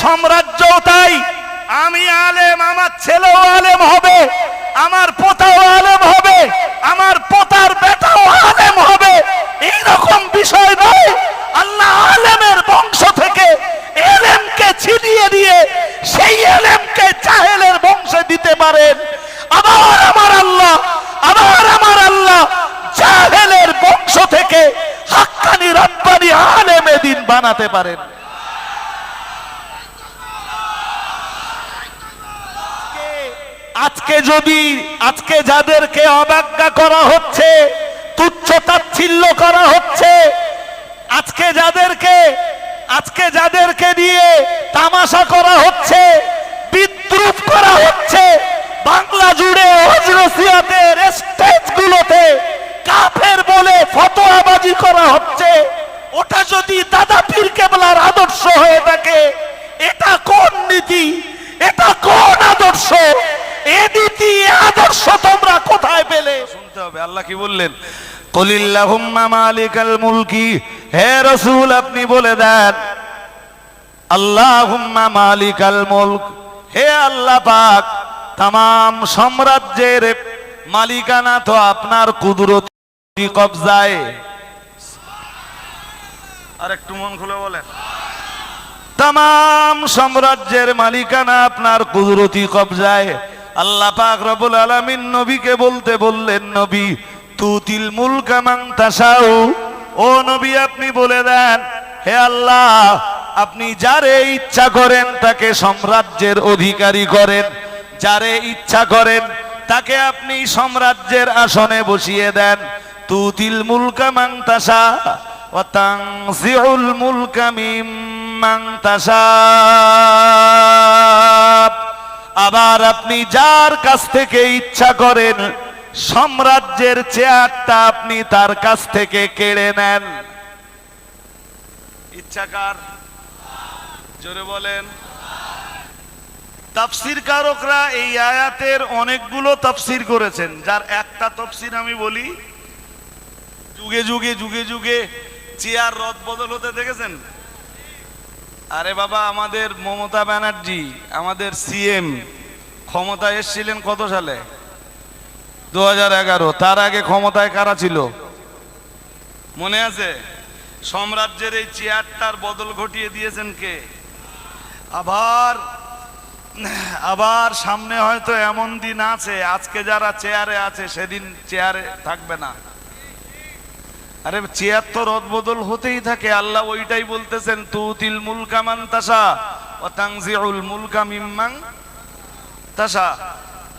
সাম্রাজ্যও তাই। আমি আলেম, আমার ছেলেও আলেম হবে, আমার পোতাও আলেম হবে, আমার পোতার বেটাও আলেম হবে। এইরকম বিষয় নয়। আল্লাহ আলেমের বংশ থেকে এলেমকে ছিনিয়ে দিয়ে সেই এলেমকে চাহেলের বংশে দিতে পারেন। আবার আমার আল্লাহ, আবার আমার আল্লাহ চাহেলের বংশ থেকে হাক্কানি, রব্বানি, আলেমে দিন বানাতে পারেন। আজকে যদি, আজকে যাদেরকে অবজ্ঞা করা হচ্ছে, তুচ্ছ তাচ্ছিল্য করা হচ্ছে, আজকে যাদেরকে আজকে যাদেরকে দিয়ে তামাশা করা হচ্ছে, বিদ্রুপ করা হচ্ছে, বাংলা জুড়ে হজরসিয়াতের স্টেজগুলোতে কাফের বলে ফতোয়াবাজি করা হচ্ছে, ওটা যদি দাদা পীর কেবলার আদর্শ হয়ে থাকে, এটা কোন নীতি? এটা কোন আদর্শ? আদর্শ তোমরা কোথায় পেলে? শুনতে হবে, আল্লাহ কি বললেন? কলিল্লাহুম্মা মালিকাল মুলকি। হে রসুল, আপনি বলে দেন, আল্লাহুম্মা মালিকাল মুলক। হে আল্লাহ পাক তাম সাম্রাজ্যের মালিকানা তো আপনার কুদরতি কবজায়। আর একটু মন খুলে বলেন। তাম সাম্রাজ্যের মালিকানা আপনার কুদরতি কবজায়। আল্লাহ পাক রবুল আলামিন নবীকে বলতে বললেন, নবী, তুতিল মুলকা মান তাসাউ ও নবী, আপনি বলে দেন, হে আল্লাহ, আপনি যারে ইচ্ছা করেন তাকে সাম্রাজ্যের অধিকারী করেন, যারে ইচ্ছা করেন তাকে আপনি সাম্রাজ্যের আসনে বসিয়ে দেন। তুতিল মুলকা মান তাসা তানজিউল মুলকা মিম্মান তাসা আবার আপনি যার কাছ থেকে ইচ্ছা করেন, সাম্রাজ্যের চেয়ারটা আপনি তার কাছ থেকে কেড়ে নেন। ইচ্ছাকার, জোরে বলেন। তাফসির কারকরা এই আয়াতের অনেকগুলো তাফসির করেছেন, যার একটা তফসির আমি বলি, যুগে যুগে যুগে যুগে চেয়ার রদ বদল হতে দেখেছেন? আরে বাবা, আমাদের মমতা ব্যানার্জি, আমাদের সিএম ক্ষমতায় এসেছিলেন কত সালে? দু হাজার এগারো। তার আগে ক্ষমতায় কারা ছিল? মনে আছে? সাম্রাজ্যের এই চেয়ারটার বদল ঘটিয়ে দিয়েছেন কে? আবার আবার সামনে হয়তো এমন দিন আছে, আজকে যারা চেয়ারে আছে, সেদিন চেয়ারে থাকবে না। আরে, চেয়ার তো রদবদল হতেই থাকে। আল্লাহ ওইটাই বলতেছেন, তুতিল মুলকা মান তাসা ও তাংজিউল মুলকা মিম্মাং তাসা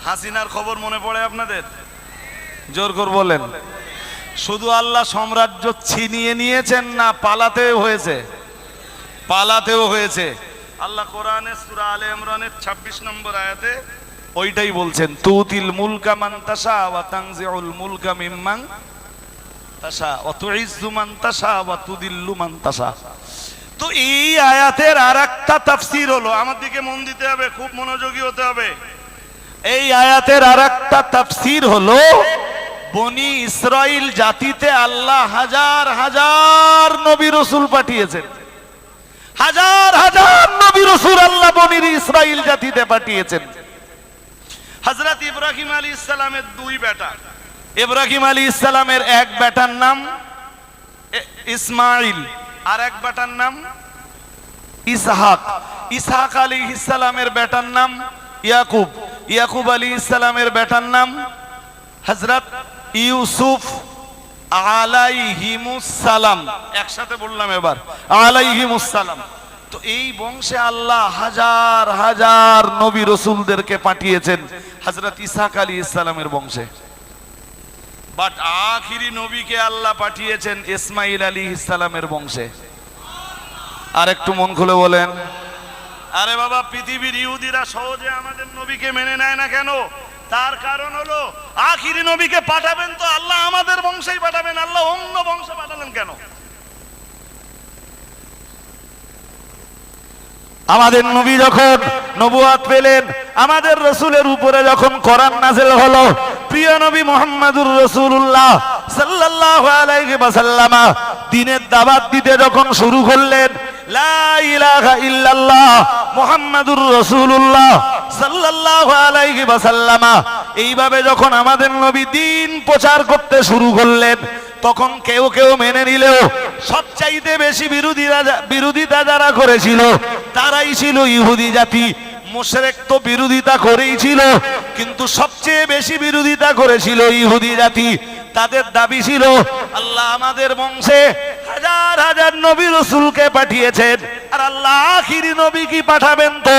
হাসিনার খবর মনে পড়ে আপনাদের? জোর কর বলেন। শুধু আল্লাহ সাম্রাজ্য ছিনিয়ে নিয়েছেন না পালাতেও হয়েছে। পালাতেও হয়েছে। আল্লাহ কোরআনে সূরা আলে ইমরানের 26 নম্বর আয়াতে ওইটাই বলছেন তুতিল মুলকা মান তাসা ওয়া তাংজিউল মুলকা মিম্মাং তাসা ওয়া তুইজ্জু মান তাসা ওয়া তুদিল্লু মান তাসা। তো এই আয়াতের আরেকটা তাফসীর হলো, আমার দিকে মন দিতে হবে, খুব মনোযোগী হতে হবে। এই আয়াতের আরেকটা তাফসীর হলো, বনি ইসরাইল জাতিতে আল্লাহ হাজার হাজার নবী রসুল পাঠিয়েছেন। হাজার হাজার নবী রসুল আল্লাহ বনির ইসরাইল জাতিতে পাঠিয়েছেন। হযরত ইব্রাহিম আলী ইসলামের দুই বেটা। ইব্রাহিম আলী ইসলামের এক বেটার নাম ইসমাইল আর এক বেটার নাম ইসহাক। ইসহাক আলী ইসলামের বেটার নাম ইয়াকুব। ইয়াকুব আলী ইসলামের বেটার নাম হজরত ইউসুফ আলাইহিমুসালাম একসাথে বললাম এবার আলাইহিমুসালাম তো এই বংশে আল্লাহ হাজার হাজার নবী রসুলদেরকে পাঠিয়েছেন হজরত ইসাক আলী ইসলামের বংশে। বাট আখিরি নবীকে আল্লাহ পাঠিয়েছেন ইসমাইল আলী ইসলামের বংশে। আর একটু মন খুলে বলেন। আরে বাবা, পৃথিবীর ইহুদিরা সহজে আমাদের নবীকে মেনে নেয় না কেন? তার কারণ হলো, আখিরি নবীকে পাঠাবেন তো আল্লাহ আমাদের বংশেই পাঠাবেন, আল্লাহ অন্য বংশে পাঠালেন কেন? আমাদের নবী যখন নবুয়াত পেলেন, আমাদের রসুলের উপরে যখন কোরআন নাজেল হলো প্রিয় নবী মোহাম্মদুর রসুল্লাহ সাল্লাল্লাহু আলাইহি ওয়াসাল্লামা দিনের দাওয়াত দিতে যখন শুরু করলেন এইভাবে যখন আমাদের নবী দিন প্রচার করতে শুরু করলেন, তখন কেউ কেউ মেনে নিলেও সবচাইতে বেশি বিরোধীরা বিরোধিতা যারা করেছিল, তারাই ছিল ইহুদি জাতি। মোশরেক তো বিরোধিতা করেই ছিল কিন্তু সবচেয়ে বেশি বিরোধিতা করেছিল ইহুদি জাতি। তাদের দাবি ছিল, আল্লাহ আমাদের বংশে হাজার হাজার নবী রসুলকে পাঠিয়েছেন, আর আল্লাহ আখিরি নবী কি পাঠাবেন তো?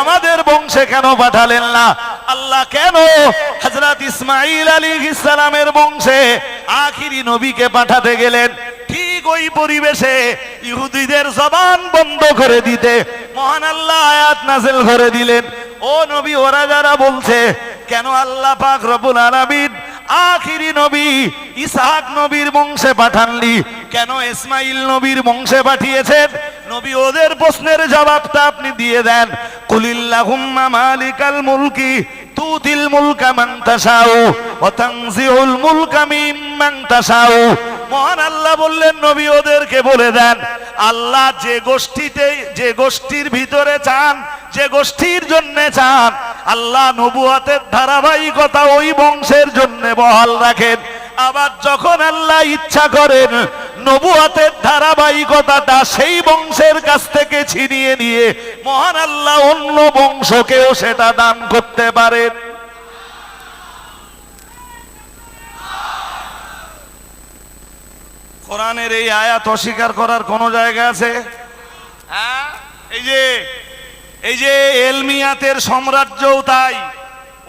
আমাদের বংশে কেন পাঠালেন না? আল্লাহ কেন হজরত ইসমাইল আলী ইসলামের বংশে আখিরি নবীকে পাঠাতে গেলেন? ঠিক ওই পরিবেশে ইহুদিদের জবান বন্ধ করে দিতে। মহান আল্লাহ আয়াত নাজেল করে দিলেন। ও নবী, ওরা যারা বলছে, কেন আল্লাহ পাক রবুল আলামিন আখিরি নবী, ইসহাক নবীর বংশে পাঠানলি? কেন ইসমাইল নবীর বংশে পাঠিয়েছেন? নবী, ওদের প্রশ্নের জবাবটা আপনি দিয়ে দেন। কুলিল্লাহুম্মা মালিকাল মুলকি, তুতিল মুলকা মান তাশাউ, ওয়া তানজিউল মুলকা মিম্মান তাশাউ মহান আল্লাহ বললেন, নবী ওদেরকে বলে দেন, আল্লাহ যে গোষ্ঠীতে, যে গোষ্ঠীর ভিতরে চান, যে গোষ্ঠীর জন্য চান, আল্লাহ নবুয়াতের ধারাবাহিকতা ওই বংশের জন্য বহাল রাখেন। আবার যখন আল্লাহ ইচ্ছা করেন, নবুয়াতের ধারাবাহিকতাটা সেই বংশের কাছ থেকে ছিনিয়ে নিয়ে, মহান আল্লাহ অন্য বংশকেও সেটা দান করতে পারেন। কোরআনের এই আয়াত অস্বীকার করার কোন জায়গা আছে? হ্যাঁ? এই যে এই যে এলমিয়াতের সাম্রাজ্যও তাই।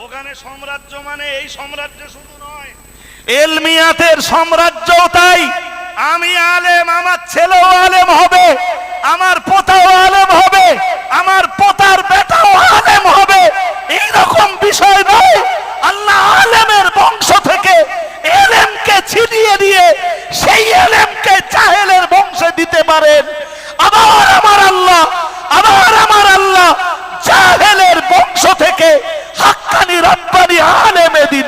ওখানে সাম্রাজ্য মানে এই সাম্রাজ্য শুধু নয়। এলমিয়াতের সাম্রাজ্যও তাই। আমি আলেম আমার ছেলেও আলেম হবে আমার পোতাও আলেম হবে আমার পোতার বেটাও আলেম হবে এই রকম বিষয় নয় আল্লাহ আলেমের বংশ থেকে এলেমকে ছিটিয়ে দিয়ে সেই এলেমকে জাহেলের বংশে দিতে পারেন আবার আমার আল্লাহ আবার আমার আল্লাহ জাহেলের বংশ থেকে হাক্কানি রব্বানি আলেমে দিন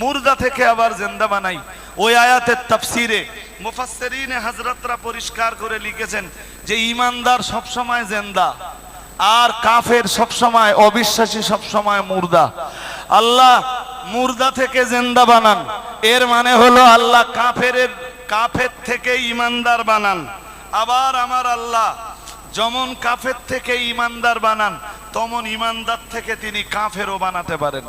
মুর্দা থেকে আবার জেন্দা বানাই। ওই আয়াতের তাফসিরে মুফাসসিরিনে হযরতরা পরিষ্কার করে লিখেছেন যে ইমানদার সবসময় জেন্দা, আর কাফের সবসময়, অবিশ্বাসী সবসময় মুর্দা। আল্লাহ মুর্দা থেকে জেন্দা বানান। এর মানে হলো আল্লাহ কাফের কাফের থেকে ইমানদার বানান। আবার আমার আল্লাহ যেমন কাফের থেকে ইমানদার বানান, তমন ইমানদার থেকে তিনি কাফেরও বানাতে পারেন।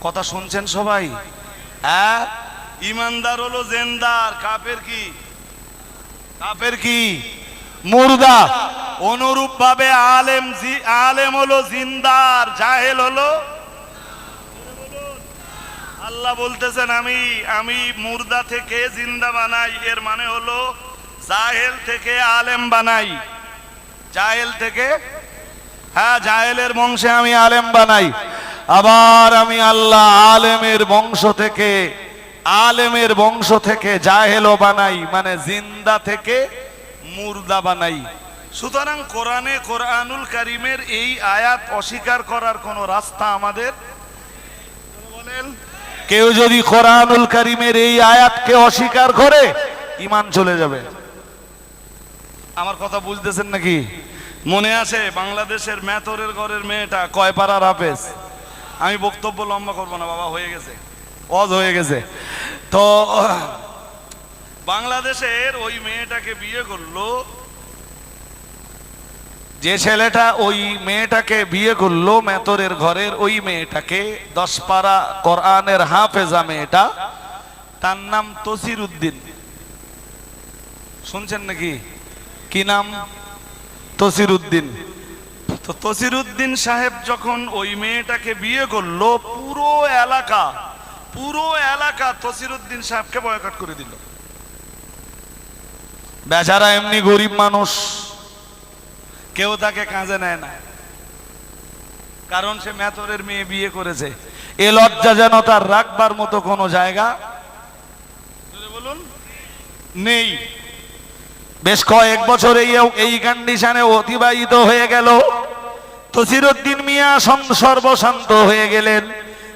কথা শুনছেন সবাই? হ্যাঁ? ইমানদার হলো জেন্দার কাপের কি? কাফের কি? মুর্দা। অনুরূপ ভাবে আলেম আলেম হলো জিন্দার, জাহেল হলো। আল্লাহ বলতেছেন, আমি আমি মুর্দা থেকে জিন্দা বানাই, এর মানে হলো জাহেল থেকে আলেম বানাই। জাহেল থেকে হ্যাঁ জাহেলের বংশে আমি আলেম বানাই। আবার আমি আল্লাহ আলেমের বংশ থেকে, আলেমের বংশ থেকে জাহেলও বানাই মানে জিন্দা থেকে মুর্দা বানাই। সুতরাং কোরআনে কোরআনুল করিমের এই আয়াত অস্বীকার করার কোনো রাস্তা আমাদের? কেউ যদি কোরআনুল করিমের এই আয়াতকে অস্বীকার করে ইমান চলে যাবে। আমার কথা বুঝতেছেন নাকি? মনে আছে বাংলাদেশের মেতরের ঘরের মেয়েটা কয় পাড়ার হাফেজ? আমি বক্তব্য লম্বা করব না, বাবা, হয়ে গেছে। অজ হয়ে গেছে। তো, বাংলাদেশের ওই মেয়েটাকে বিয়ে করল, যে ছেলেটা ওই মেয়েটাকে বিয়ে করল, মেতরের ঘরের ওই মেয়েটাকে দশ পাড়া কোরআনের হাফেজা মেয়েটা, তার নাম তসির উদ্দিন শুনছেন নাকি? কি নাম? তসির উদ্দিন তো তসির উদ্দিন সাহেব যখন ওই মেয়েটাকে বিয়ে করল, পুরো এলাকা পুরো এলাকা তসির উদ্দিন সাহেবকে বয়কট করে দিল। বেচারা এমনি গরিব মানুষ, কেউ তাকে কাজে নেয় না। কারণ সে মেথরের মেয়ে বিয়ে করেছে। এ লজ্জা যেন তার রাখবার মতো কোনো জায়গা বলুন, নেই। বেশ কয়েক বছর এই এই কন্ডিশনে অতিবাহিত হয়ে গেল। তসিরুদ্দিন মিয়া সর্বশান্ত হয়ে গেলেন।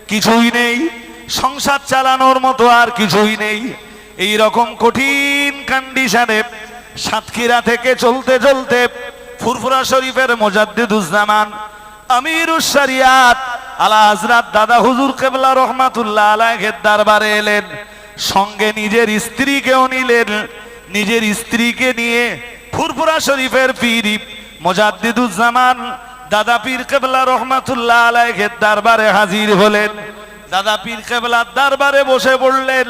কিছুই নেই। সংসার চালানোর মতো আর কিছুই নেই। এই রকম কঠিন কন্ডিশনে সাতক্ষীরা থেকে চলতে চলতে ফুরফুরা শরীফের মোজাদ্দিদুজ্জামান আমিরুস শরিয়াত, আলা হযরত দাদা হুজুর কেবলা রহমাতুল্লাহ আলাইহির দরবারে এলেন। সঙ্গে নিজের স্ত্রীকেও নিলেন। নিজের স্ত্রীকে নিয়ে ফুরফুরা শরীফের পীর মোজাদ্দিদুজ্জামান দাদা পীর কেবলা রহমাতুল্লাহ আলাইহির দরবারে হাজির হলেন। দাদা পীর কেবলার দরবারে বসে পড়লেন।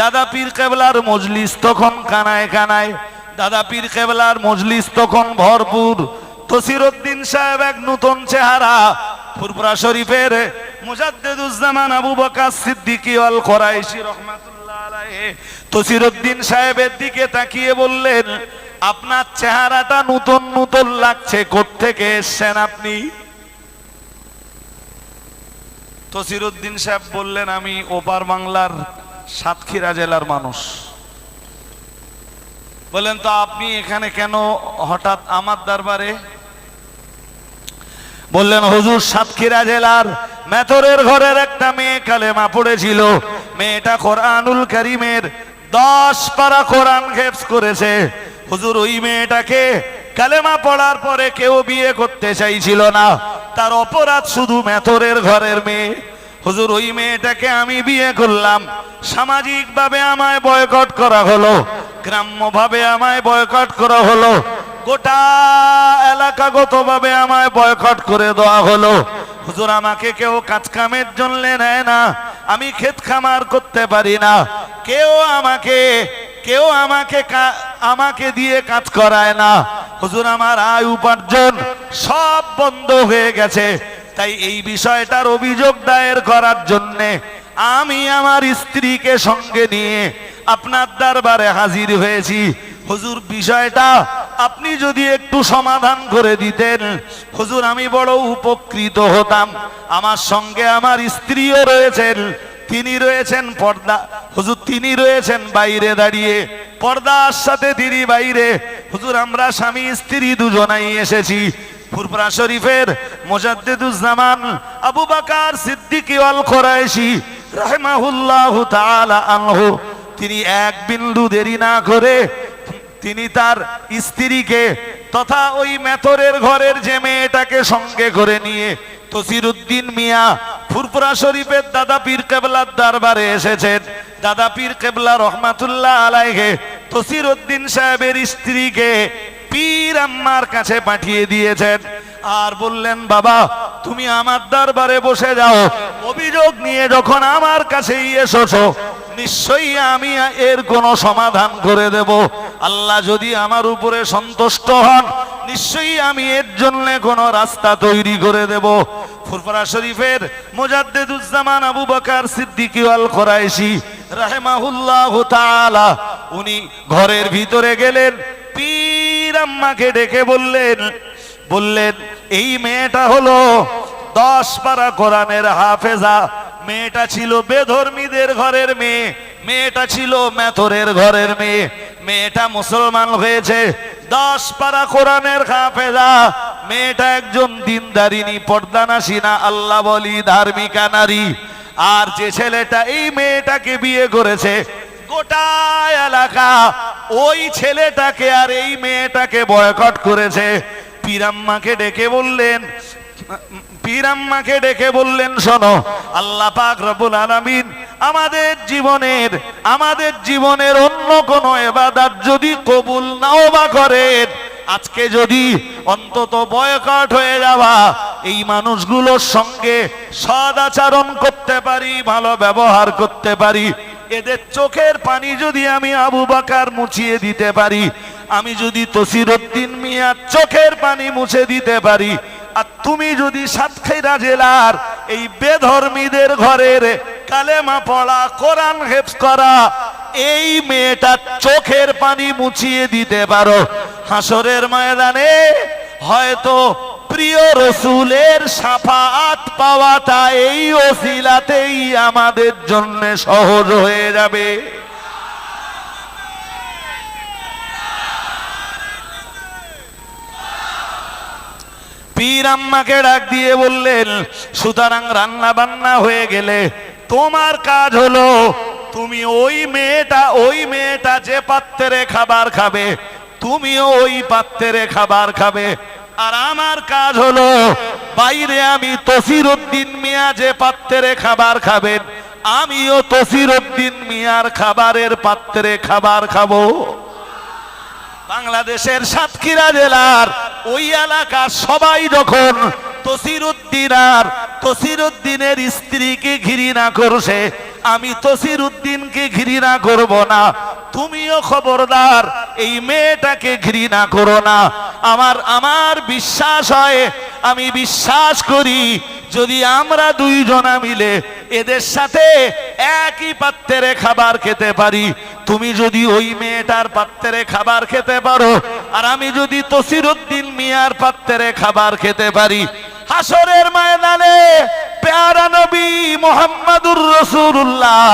দাদা পীর কেবলার মজলিস তখন কানায় কানায়। দাদা পীর কেবলার মজলিস তখন ভরপুর। তসিরুদ্দিন সাহেব এক নতুন চেহারা। ফুরফুরা শরীফের মুজাদ্দিদুজ্জামান আবু বকর সিদ্দিকী আল কোরাইশি রহমাতুল্লাহ আলাইহি। তসিরুদ্দিন সাহেবের দিকে তাকিয়ে বললেন আপনার চেহারাটা নতুন নতুন লাগছে, কোত্থেকে এসেছেন আপনি? তসিরুদ্দিন সাহেব বললেন, আমি ওপার বাংলার সাতক্ষীরা জেলার মানুষ। বললেন, তো আপনি এখানে কেন হঠাৎ আমার দরবারে? বললেন, হুজুর, সাতক্ষীরা জেলার মেথরের ঘরের একটা মেয়ে কালেমা পড়েছিল। মেয়েটা কোরআনুল করিমের দশ পারা কোরআন খেপস করেছে। হুজুর ওই মেয়েটাকে কালেমা পড়ার পরে কেউ বিয়ে করতে চাইছিল না। তার অপরাধ শুধু মেথরের ঘরের মেয়ে। হুজুর ওই মেয়েটাকে আমি বিয়ে করলাম। সামাজিকভাবে আমায় বয়কট করা হলো। গ্রাম্যভাবে আমায় বয়কট করা হলো। গোটা এলাকাগতভাবে আমায় বয়কট করে দেওয়া হলো। হুজুর, আমাকে কেউ কাজ কামের জন্য নেয় না, আমি ক্ষেত খামার করতে পারি না। কেউ আমাকে কেউ আমাকে আমাকে দিয়ে কাজ করায় না। হুজুর, আমার আয় উপার্জন সব বন্ধ হয়ে গেছে। তাই এই বিষয়টার অভিযোগ দায়ের করার জন্যে আমি আমার স্ত্রীকে সঙ্গে নিয়ে আপনার দরবারে হাজির হয়েছি। হুজুর, বিষয়টা আপনি যদি একটু সমাধান করে দিতেন। হুজুর, আমি বড় উপকৃত হতাম। আমার সঙ্গে আমার স্ত্রীও রয়েছেন, তিনি রয়েছেন পর্দা, হুজুর, তিনি রয়েছেন বাইরে দাঁড়িয়ে। পর্দার সাথে তিনি বাইরে। হুজুর, আমরা স্বামী, স্ত্রী দুজনাই এসেছি। ফুরফুরা শরীফের মোজাদ্দিদুজ্জামান, আবু বাকার সিদ্দিকী আল কোরাইশি রাহিমাহুল্লাহ তাআলা আনহু। তিনি এক বিন্দু দেরি না করে তিনি তার স্ত্রীকে তথা ওই মেথরের ঘরের যে মেয়েটাকে সঙ্গে করে নিয়ে তসিরুদ্দিন মিয়া ফুরফুরা শরীফের দাদা পীর কেবলার দরবারে এসেছেন। দাদা পীর কেবলা রহমাতুল্লাহ আলাইহে তসিরুদ্দিন সাহেবের স্ত্রীকে পীর আম্মার কাছে পাঠিয়ে দিয়েছেন। আর বললেন, বাবা, তুমি আমার দরবারে বসে যাও। অভিযোগ নিয়ে যখন আমার কাছেই এসেছ, নিশ্চয়ই আমি এর কোনো সমাধান করে দেব। আল্লাহ যদি আমার উপরে সন্তুষ্ট হন, নিশ্চয়ই আমি এর জন্য কোনো রাস্তা তৈরি করে দেব। ফুরফুরা শরীফের মুজাদ্দিদুজ্জামান আবু বকর সিদ্দিকী আল কোরাইশি রাহেমাহুল্লাহ তাআলা, উনি ঘরের ভিতরে গেলেন, পীর আম্মাকে ডেকে বললেন বললেন, এই মেয়েটা হলো দশ পারা কোরআনের হাফেজা। মেয়েটা ছিল বেধর্মীদের ঘরের মেয়ে, মেয়েটা ছিল মেথরের ঘরের মেয়ে। মেয়েটা মুসলমান হয়েছে, দশ পারা কোরআনের হাফেজা। মেয়েটা একজন দিনদারিনী পর্দানাসীনা আল্লাহ বলি ধার্মিকা নারী। আর যে ছেলেটা এই মেয়েটাকে বিয়ে করেছে, গোটা এলাকা ওই ছেলেটাকে আর এই মেয়েটাকে বয়কট করেছে। পিরাম্মাকে ডেকে বললেন, পীরাম্মাকে ডেকে বললেন, শোনো, আল্লাহ পাক রব্বুল আলামিন আমাদের জীবনের আমাদের জীবনের অন্য কোন এবাদাত যদি কবুল নাও বা করেন, আজকে যদি অন্তত বয়কট হয়ে যাওয়া এই মানুষগুলোর সঙ্গে সদাচরণ করতে পারি, ভালো ব্যবহার করতে পারি, এদের চোখের পানি যদি আমি আবু বাকার মুছিয়ে দিতে পারি আমি যদি তসিরুদ্দিন মিয়া চোখের পানি মুছে দিতে পারি, আর তুমি যদি সাতক্ষীরা জেলার এই বেধর্মীদের ঘরের কালেমা পড়া, কোরআন হেফস করা, এই মেয়েটার চোখের পানি মুছিয়ে দিতে পারো। হাসরের ময়দানে হয়তো প্রিয় রসুলের সাফাত পাওয়াটা এই ওসিলাতেই আমাদের জন্য সহজ হয়ে যাবে। পীর আম্মাকে ডাক দিয়ে বললেন, সুতরাং রান্না বান্না হয়ে গেলে তোমার কাজ হলো, তুমি ওই মেয়েটা ওই মেয়েটা যে পাত্রে খাবার খাবে, তুমিও ওই পাত্রে খাবার খাবে। আর আমার কাজ হলো, বাইরে আমি তসির উদ্দিন মিয়া যে পাত্রে খাবার খাবেন, আমিও তসির উদ্দিন মিয়ার খাবারের পাত্রে খাবার খাব। বাংলাদেশের সাতক্ষীরা জেলার ওই এলাকার সবাই যখন তসিরুদ্দিন আর তসিরুদ্দিনের স্ত্রীকে ঘৃণা করছে, আমি তসিরুদ্দিনকে ঘৃণা করব না। তুমিও খবরদার, এই মেয়েটাকে ঘৃণা করো না। আমার আমার বিশ্বাস হয়, আমি বিশ্বাস করি, যদি আমরা দুইজনা মিলে এদের সাথে একই পাত্রে খাবার খেতে পারি তুমি যদি ওই মেয়েটার পাত্রে খাবার খেতে পারো, আর আমি যদি তসিরুদ্দিন মিয়ার পাত্রে খাবার খেতে পারি, হাসরের ময়দানে পেয়ারা নবী মোহাম্মদুর রসুল্লাহ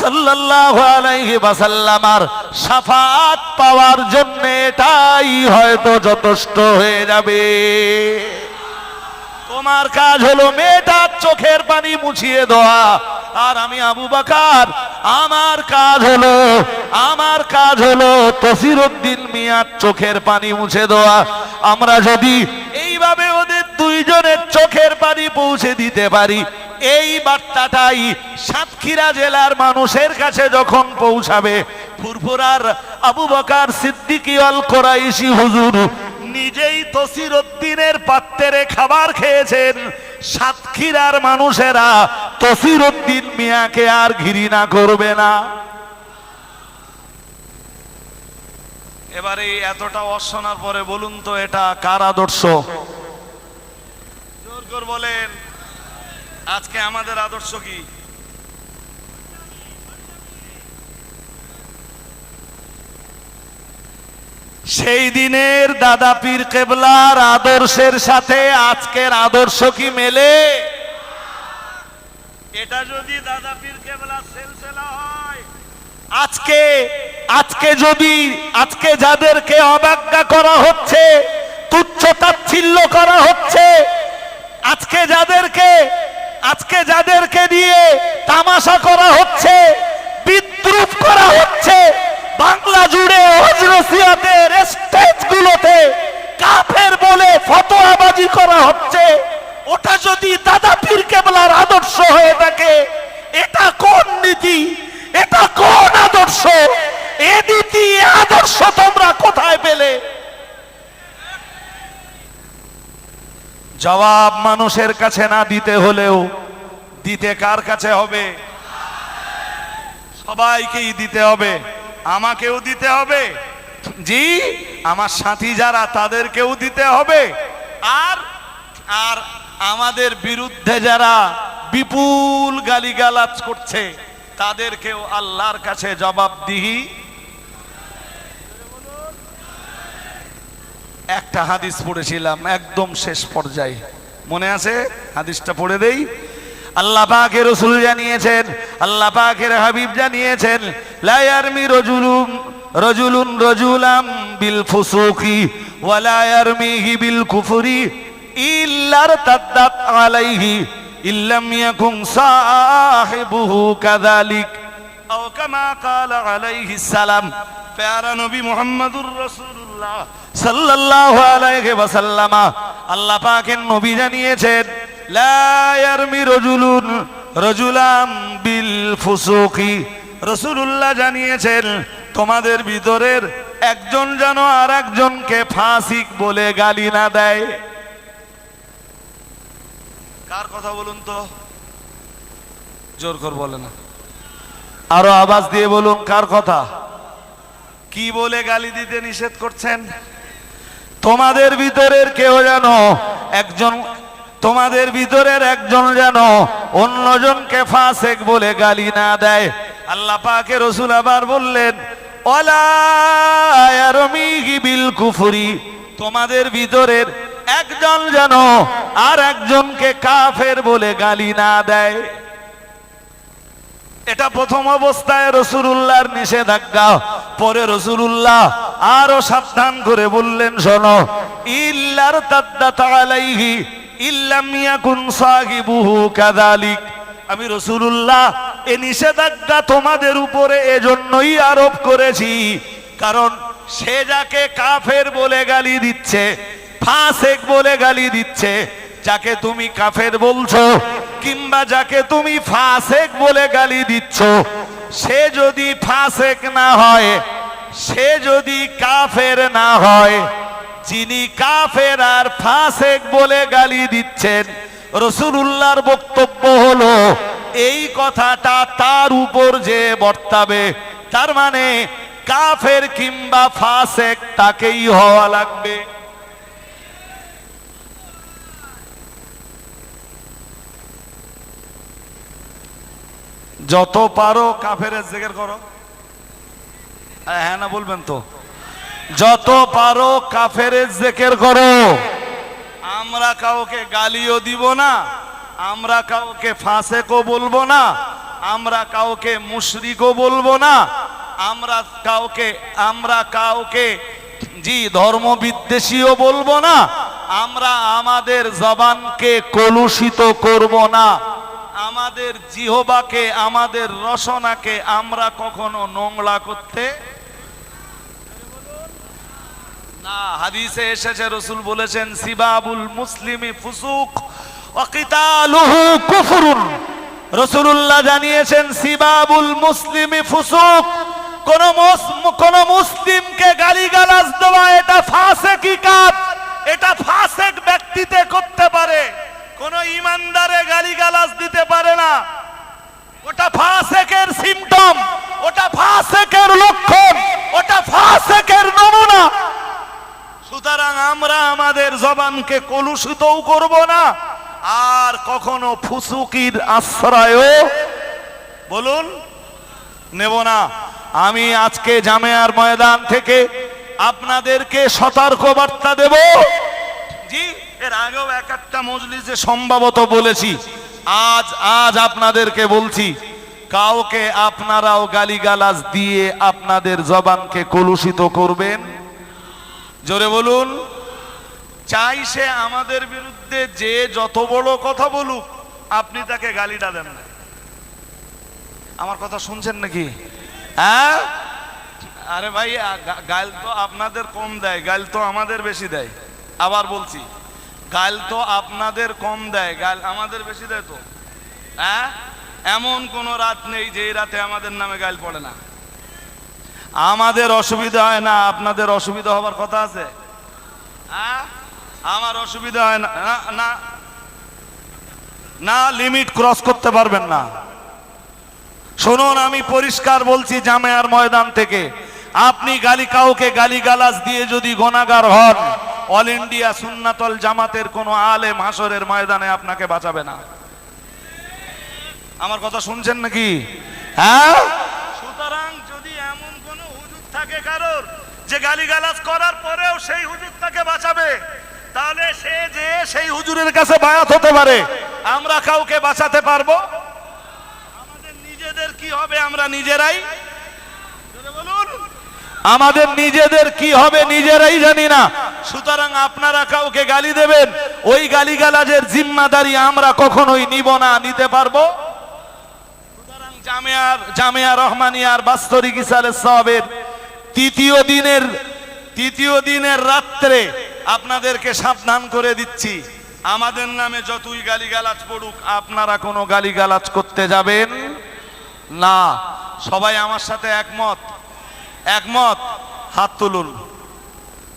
সাল্লাল্লাহু আলাইহি ওয়াসাল্লামার শাফাত পাওয়ার জন্য এটাই হয়তো যথেষ্ট হয়ে যাবে। তোমার কাজ হলো মেয়েটার চোখের পানি মুছিয়ে দেওয়া। আর আমি আবু বাকার, আমার কাজ হলো, আমার কাজ হলো তসিরুদ্দিন মিয়ার চোখের পানি মুছে দেওয়া। আমরা যদি এইভাবে ওদের দুইজনের চোখের পানি পৌঁছে দিতে পারি, এই বার্তাটাই সাতক্ষীরা জেলার মানুষের কাছে যখন পৌঁছাবে, ফুরফুরার আবু বকার সিদ্দিকি অল কোরাইশি হুজুর নিজেই তসির উদ্দিনের পাত্রে খাবার খেয়েছেন। সাতক্ষীরার মানুষেরা তসির উদ্দিন মিয়াকে আর ঘৃণা করবে না। এবারে এতটা অশোনার পরে বলুন তো এটা কার আদর্শ? জোর বলেন, আজকে আমাদের আদর্শ কি? সেই দিনের দাদা পীর কেবলার আদর্শের সাথে আজকের আদর্শ কি মেলে? এটা যদি দাদা পীর কেবলার সেলসেলা হয়। আজকে আজকে যদি আজকে যাদেরকে অবজ্ঞা করা হচ্ছে তুচ্ছ তাচ্ছিল্য করা হচ্ছে আজকে যাদেরকে আজকে যাদেরকে দিয়ে তামাশা করা হচ্ছে বিদ্রুপ করা হচ্ছে বাংলা জুড়ে হজরসিয়াতের স্টেজগুলোতে কাফের বলে ফতোয়াবাজি করা হচ্ছে ওটা যদি দাদা পীর কেবলার আদর্শ হয়ে থাকে এটা কোন নীতি এটা কোন আদর্শ এ নীতি এ আদর্শ তোমরা কোথায় পেলে জবাব মানুষের কাছে না দিতে হলেও দিতে কার কাছে হবে? সবাইকেই দিতে হবে। আমাকেও দিতে হবে। জি, আমার সাথী যারা, তাদেরকেও দিতে হবে। আর আর আমাদের বিরুদ্ধে যারা বিপুল গালিগালাজ করছে, তাদেরকেও আল্লাহর কাছে জবাবদিহি একটা হাদিস পড়েছিলাম একদম শেষ পর্যায়ে। মনে আছে? হাদিসটা পড়ে দেই। আল্লাহ পাকের রসুল জানিয়েছেন, আল্লাহ পাকের হাবিব জানিয়েছেন লায়ারমি রজুলুম, রজুলুন রজুলাম বিল ফুসুকি ওয়ালা ইয়ারমিহি বিল কুফরি ইল্লার তাদ্দাত আলাইহি ইল্লাম ইয়াকুন সাহিবুহু কাযালিক। জানিয়েছেন তোমাদের ভিতরের একজন যেন আর একজনকে ফাসিক বলে গালি না দেয়। কার কথা বলুন তো? জোর কর বলে না। আরও আওয়াজ দিয়ে বলুন, কার কথা? কি বলে গালি দিতে নিষেধ করছেন? তোমাদের ভিতরের কেউ যেন একজন, তোমাদের ভিতরের একজন যেন অন্যজনকে ফাসেক বলে গালি না দেয়। আল্লাহ পাকে রসুল আবার বললেন বিল কুফরি। তোমাদের ভিতরের একজন যেন আর একজনকে কাফের বলে গালি না দেয়। এটা প্রথম অবস্থায় রসুল্লাহর নিষেধাজ্ঞা। পরে রসুল্লাহ আরও সাবধান করে বললেন, শোনো, ইল্লার সাহিবুহু আমি রসুল্লাহ এ নিষেধাজ্ঞা তোমাদের উপরে এজন্যই আরোপ করেছি। কারণ সে যাকে কাফের বলে গালি দিচ্ছে, ফাসেক বলে গালি দিচ্ছে যাকে তুমি কাফের বলছো, কিংবা যাকে তুমি ফাসেক বলে গালি দিচ্ছ, সে যদি ফাসেক না হয়, সে যদি কাফের না হয়, যিনি কাফের আর ফাসেক বলে গালি দিচ্ছেন, রসুলুল্লাহর বক্তব্য হলো, এই কথাটা তার উপর যে বর্তাবে, তার মানে কাফের কিংবা ফাসেক তাকেই হওয়া লাগবে। যত পারো কাফের জিকির করো। হ্যাঁ হ্যাঁ না, বলবেন তো। যত পারো কাফের জেকের করো। আমরা কাউকে গালিও দিব না, আমরা কাউকে ফাঁসেকও বলব না, আমরা কাউকে মুশরিকও বলব না, আমরা কাউকে আমরা কাউকে জি ধর্ম বিদ্বেষীও বলব না, আমরা আমাদের জবানকে কলুষিত করব না। আমাদের জিহবাকে, আমাদের রসনাকে আমরা কখনো নোংরা করতে না। হাদিসে এসেছে, রসুল বলেছেন, সিবাবুল মুসলিমি ফুসুক ওয়াকিতালুহু কুফরুন। রসুলুল্লাহ জানিয়েছেন, সিবাবুল মুসলিমি ফুসুক, কোন কোন মুসলিমকে গালিগালাজ দেওয়া, এটা ফাসেকি কাজ, এটা ফাসেক ব্যক্তিতে করতে পারে। কোন ইমানদারে গালিগালাজ দিতে পারে না। ওটা ফাসেকের সিমটম ওটা ফাসেকের লক্ষণ, ওটা ফাসেকের নমুনা। সুতরাং আমরা আমাদের জবানকে কলুষিতও করব না, আর কখনো ফুসুকির আশ্রয়ও বলুন, নেব না। আমি আজকে জামেয়ার ময়দান থেকে আপনাদেরকে সতর্ক বার্তা দেব। জি এর আগেও এক একটা মজলিসে সম্ভবত বলেছি, আজ আজ আপনাদেরকে বলছি, কাউকে আপনারাও গালিগালাজ দিয়ে আপনাদের জবানকে কলুষিত করবেন। জোরে বলুন, চাই সে আমাদের বিরুদ্ধে যে যত বড় কথা বলুক, আপনি তাকে গালিটা দেন না। আমার কথা শুনছেন নাকি? হ্যাঁ? আরে ভাই গাল তো আপনাদের কম দেয়, গাল তো আমাদের বেশি দেয়। আবার বলছি গাল তো আপনাদের কম দেয়, গাল আমাদের বেশি দেয় তো। হ্যাঁ? এমন কোন রাত নেই যে রাতে আমাদের নামে গাল পড়ে না। আমাদের অসুবিধা হয় না, আপনাদের অসুবিধা হবার কথা আছে? হ্যাঁ? আমার অসুবিধা হয় না, না- না লিমিট ক্রস করতে পারবেন না। শুনুন, আমি পরিষ্কার বলছি জামেয়ার ময়দান থেকে। আপনি গালি, কাউকে গালিগালাজ দিয়ে যদি গোনাগার হন অল ইন্ডিয়া সুন্নাতল জামাতের কোন আলেম হাসরের ময়দানে আপনাকে বাঁচাবে না। আমার কথা শুনছেন নাকি? হ্যাঁ? সুতরাং যদি এমন কোন হুজুর থাকে কারোর যে গালিগালাজ করার পরেও সেই হুজুর তাকে বাঁচাবে, তাহলে সে যে সেই হুজুরের কাছে বায়াত হতে পারে। আমরা কাউকে বাঁচাতে পারব? আমাদের নিজেদের কি হবে? আমরা নিজেরাই আমাদের নিজেদের কি হবে নিজেরাই জানি না। সুতরাং আপনারা কাউকে গালি দেবেন, ওই গালিগালাজের জিম্মাদারি আমরা কখনোই নিব না, নিতে পারব। সুতরাং জামিয়ার, জামিয়া তৃতীয় দিনের রাত্রে আপনাদেরকে সাবধান করে দিচ্ছি। আমাদের নামে যতই গালিগালাজ আপনারা কোনো গালিগালাজ করতে যাবেন না। সবাই আমার সাথে একমত। একমত? হাত তুলুন।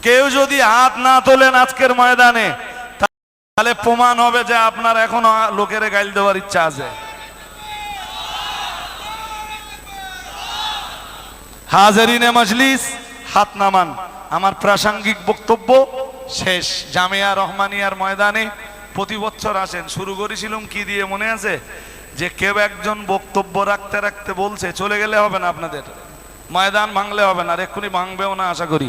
কেউ যদি হাত না তোলেন আজকের ময়দানে, তাহলে প্রমাণ হবে যে আপনার এখনও লোকের গাইল দেওয়ার ইচ্ছা আছে। হাজারিনে মজলিস, হাত নামান। আমার প্রাসঙ্গিক বক্তব্য শেষ। জামিয়া রহমানিয়ার ময়দানে প্রতি বছর আসেন। শুরু করেছিলাম কি দিয়ে মনে আছে? যে কেউ একজন বক্তব্য রাখতে রাখতে বলছে, চলে গেলে হবে না আপনাদের। ময়দান ভাঙলে হবে না আর এক্ষুনি ভাঙবেও না আশা করি